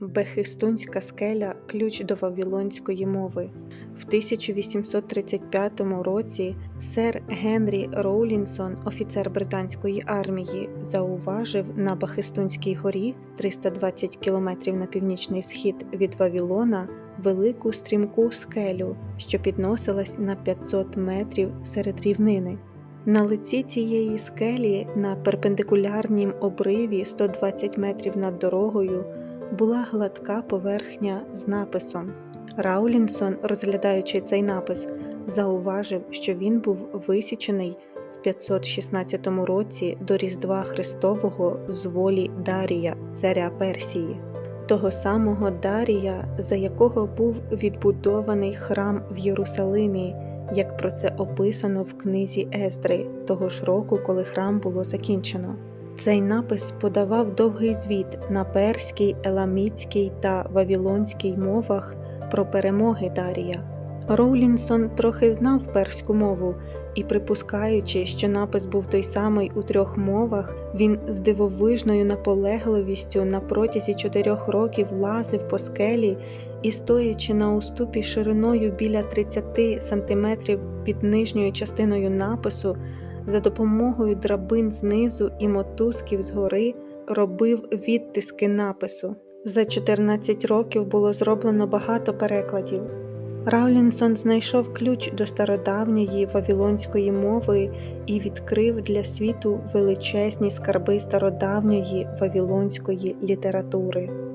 Бехистунська скеля ключ до вавилонської мови. В 1835 році сер Генрі Роулінсон, офіцер британської армії, зауважив на Бахистунській горі 320 кілометрів на північний схід від Вавилона велику стрімку скелю, що підносилась на 500 метрів серед рівнини. На лиці цієї скелі на перпендикулярнім обриві 120 метрів над дорогою була гладка поверхня з написом. Раулінсон, розглядаючи цей напис, зауважив, що він був висічений в 516 році до Різдва Христового з волі Дарія, царя Персії, того самого Дарія, за якого був відбудований храм в Єрусалимі, як про це описано в книзі Ездри, того ж року, коли храм було закінчено. Цей напис подавав довгий звіт на перській, еламітській та вавілонській мовах про перемоги Дарія. Роулінсон трохи знав перську мову і, припускаючи, що напис був той самий у трьох мовах, він з дивовижною наполегливістю на протязі чотирьох років лазив по скелі і, стоячи на уступі шириною біля 30 сантиметрів під нижньою частиною напису, за допомогою драбин знизу і мотузків згори робив відтиски напису. За 14 років було зроблено багато перекладів. Раулінсон знайшов ключ до стародавньої вавілонської мови і відкрив для світу величезні скарби стародавньої вавілонської літератури.